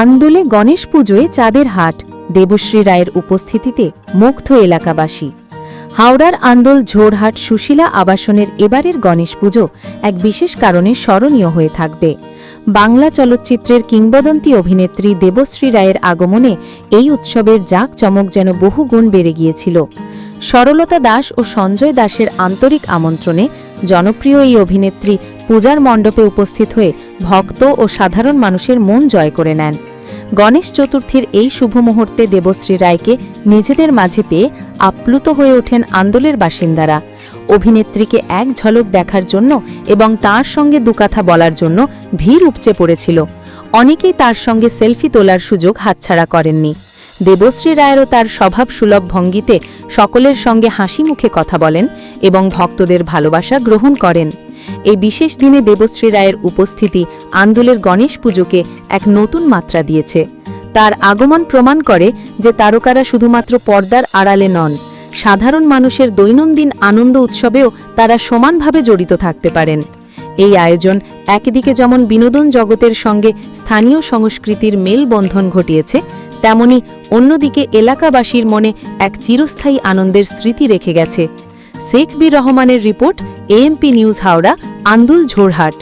আন্দোলে গণেশ পুজোয় চাঁদের হাট, দেবশ্রী রায়ের উপস্থিতিতে মুগ্ধ এলাকাবাসী। হাওড়ার আন্দোল ঝোড়হাট সুশীলা আবাসনের এবারের গণেশ পুজো এক বিশেষ কারণে স্মরণীয় হয়ে থাকবে। বাংলা চলচ্চিত্রের কিংবদন্তি অভিনেত্রী দেবশ্রী রায়ের আগমনে এই উৎসবের জাক জাঁকজমক যেন বহুগুণ বেড়ে গিয়েছিল। সরলতা দাস ও সঞ্জয় দাসের আন্তরিক আমন্ত্রণে জনপ্রিয় এই অভিনেত্রী পূজার মণ্ডপে উপস্থিত হয়ে ভক্ত ও সাধারণ মানুষের মন জয় করে নেন। গণেশ চতুর্থীর এই শুভ মুহূর্তে দেবশ্রী রায়কে নিজেদের মাঝে পেয়ে আপ্লুত হয়ে ওঠেন আন্দোলের বাসিন্দারা। অভিনেত্রীকে এক ঝলক দেখার জন্য এবং তার সঙ্গে দুকথা বলার জন্য ভিড় উপচে পড়েছিল। অনেকেই তার সঙ্গে সেলফি তোলার সুযোগ হাতছাড়া করেননি। দেবশ্রী রায়েরও তার স্বভাব সুলভ ভঙ্গিতে সকলের সঙ্গে হাসি মুখে কথা বলেন এবং ভক্তদের ভালোবাসা গ্রহণ করেন। এই বিশেষ দিনে দেবশ্রী রায়ের উপস্থিতি আন্দোলের গণেশ পুজোকে এক নতুন মাত্রা দিয়েছে। তার আগমন প্রমাণ করে যে তারকারা শুধুমাত্র পর্দার আড়ালে নন, সাধারণ মানুষের দৈনন্দিন আনন্দ উৎসবেও তারা সমানভাবে জড়িত থাকতে পারেন। এই আয়োজন একদিকে যেমন বিনোদন জগতের সঙ্গে স্থানীয় সংস্কৃতির মেলবন্ধন ঘটিয়েছে, তেমনি অন্যদিকে এলাকাবাসীর মনে এক চিরস্থায়ী আনন্দের স্মৃতি রেখে গেছে। শেখ বীর রহমানের report, AMP news Howrah, Andul Jhorehat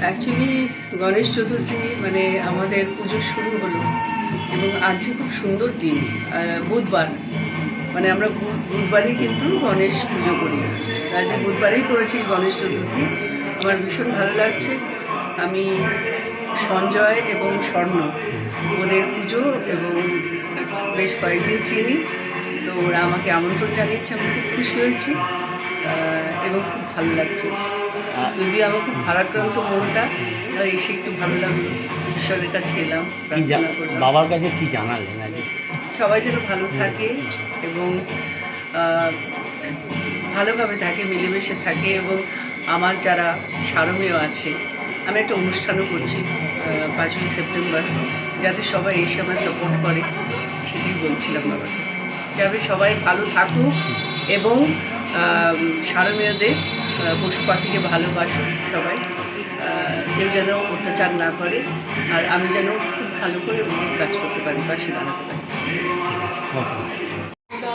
actually Ganesh Chaturthi মানে আমাদের পুজো শুরু হলো এবং আজকে খুব সুন্দর দিন বুধবার। মানে আমরা বুধ- বুধবারই কিন্তু গণেশ পুজো করি। আজকে বুধবারেই করেছি গণেশ চতুর্থী। আমার ভীষণ ভালো লাগছে। আমি সঞ্জয় এবং স্বর্ণ ওদের পুজো এবং বেশ কয়েকদিন চিনি। তো ওরা আমাকে আমন্ত্রণ জানিয়েছে আমি খুব খুশি হয়েছি এবং খুব ভালো লাগছে যদিও আমার খুব ভারাক্রান্ত মনটা এসে একটু ভালো লাগল ঈশ্বরের কাছে এলাম কি প্রার্থনা করলাম। বাবার কাছে কি জানালেন সবাই যেন ভালো থাকে এবং ভালোভাবে থাকে মিলেমিশে থাকে এবং আমার যারা সারমেয় আছে আমি একটা অনুষ্ঠানও করছি পাঁচই সেপ্টেম্বর যাতে সবাই এসে আমার সাপোর্ট করে সেটাই বলছিলাম বাবাকে। যাবে সবাই ভালো থাকুক এবং সারমেয়দের পশু পাখিকে ভালোবাসুক সবাই। কেউ যেন অত্যাচার না করে আর আমি যেন খুব ভালো করে কাজ করতে পারি পাশে দাঁড়াতে পারি। ঠিক আছে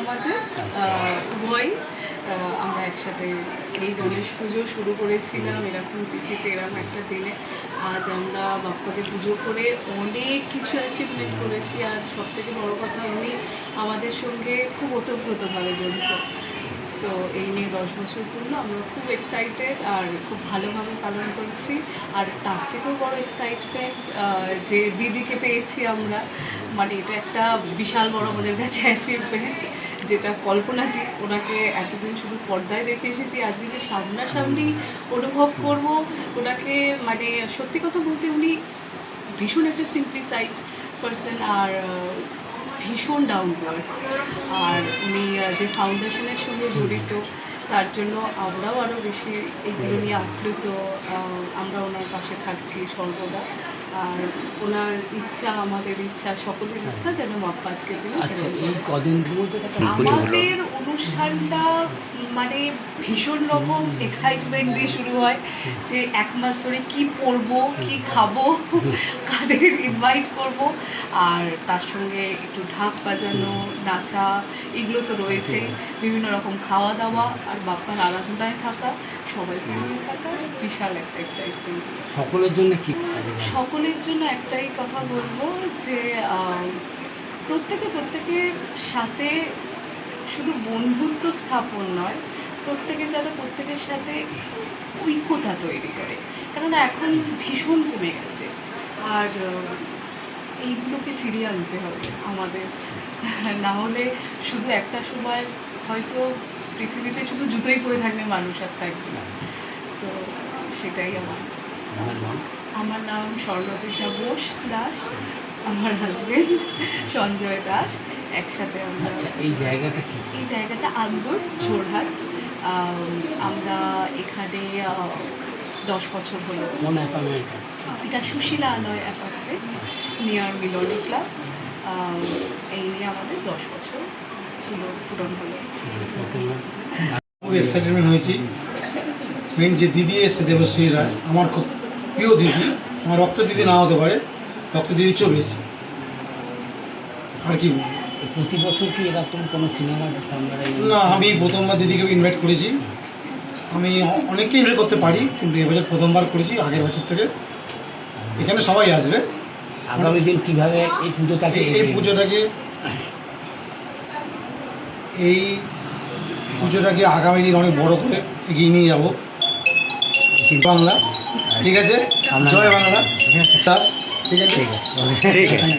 আমাদের উভয় আমরা একসাথে এই গণেশ পুজো শুরু করেছিলাম। এরকম তিথিতে, এরকম একটা দিনে আজ আমরা বাপ্পাকে পুজো করে অনেক কিছু অ্যাচিভমেন্ট করেছি। আর সব থেকে বড় কথা, উনি আমাদের সঙ্গে খুব ওতপ্রোতভাবে জড়িত। তো এই নিয়ে দশ বছর পূর্ণ আমরা খুব এক্সাইটেড আর খুব ভালোভাবে পালন করছি। আর তার থেকেও বড় এক্সাইটমেন্ট যে দিদিকে পেয়েছি আমরা মানে এটা একটা বিশাল বড় আমাদের কাছে অ্যাচিভমেন্ট যেটা কল্পনাতীত ওনাকে এতদিন শুধু পর্দায় দেখে এসেছি আজকে যে সামনাসামনি অনুভব করব ওনাকে মানে সত্যি কথা বলতে উনি ভীষণ একটা সিম্পলিসাইড পার্সন আর ভীষণ ডাউন টু আর উনি যে ফাউন্ডেশনের সঙ্গে জড়িত তার জন্য আমরাও আরও বেশি এগুলো নিয়ে আপ্লুত আমরা ওনার পাশে থাকছি সর্বদা। আর ওনার ইচ্ছা আমাদের ইচ্ছা সকলের ইচ্ছা যেন দিনে। আচ্ছা হলো আমাদের অনুষ্ঠানটা মানে ভীষণ রকম এক্সাইটমেন্ট দিয়ে শুরু হয় যে এক মাস ধরে কি পরবো কি খাব কাদের ইনভাইট করব আর তার সঙ্গে একটু ঢাক বাজানো নাচা এগুলো তো রয়েছেই বিভিন্ন রকম খাওয়া দাওয়া আর বাপ্পার আরাধনায় থাকা সবাইকে নিয়ে থাকা বিশাল একটা এক্সাইটমেন্ট সকলের জন্য কি সকলের জন্য একটাই কথা বলব যে প্রত্যেকে প্রত্যেকের সাথে শুধু বন্ধুত্ব স্থাপন নয় প্রত্যেকে যেন প্রত্যেকের সাথে ঐক্যতা তৈরি করে। কেননা এখন ভীষণ কমে গেছে। আর এইগুলোকে ফিরিয়ে আনতে হবে আমাদের। না হলে শুধু একটা সময় হয়তো পৃথিবীতে শুধু জুতোই পরে থাকবে মানুষ আর থাকবে না। তো সেটাই আমার। আমার নাম? স্বর্ণতৃষা বোস দাস। আমার হাজবেন্ড সঞ্জয় দাস। একসাথে আমরা আচ্ছা এই জায়গাটা এই জায়গাটা আন্দর ঝোরহাট। আমরা এখানে দশ বছর হলো। এটা। সুশীলা আলয় অ্যাপার্টমেন্ট নিয়ার মিলনি ক্লাব। এই নিয়ে আমাদের দশ বছর হলো পূরণ হলো। খুব এক্সাইটমেন্ট হয়েছি। মেন যে দিদি এসছে দেবশ্রী রায় আমার খুব প্রিয় দিদি। আমার রক্ত দিদি না হতে পারে। রক্ত দিদি চেয়েও বেশি আর কি বলব? প্রতি বছর কি এরকম কোনো সিনেমা আপনারা না আমি প্রথমবার দিদিকে ইনভাইট করেছি আমি অনেককে ইনভাইট করতে পারি কিন্তু এবছর প্রথমবার করেছি আগের বছর থেকে। এখানে সবাই আসবে। আগামী দিন কীভাবে এই পুজোটাকে এই- পুজোটাকে এই পুজোটাকে আগামী দিন অনেক বড় করে এগিয়ে নিয়ে যাব। বাংলা ঠিক আছে? জয় বাংলা। ঠিক আছে। ঠিক আছে।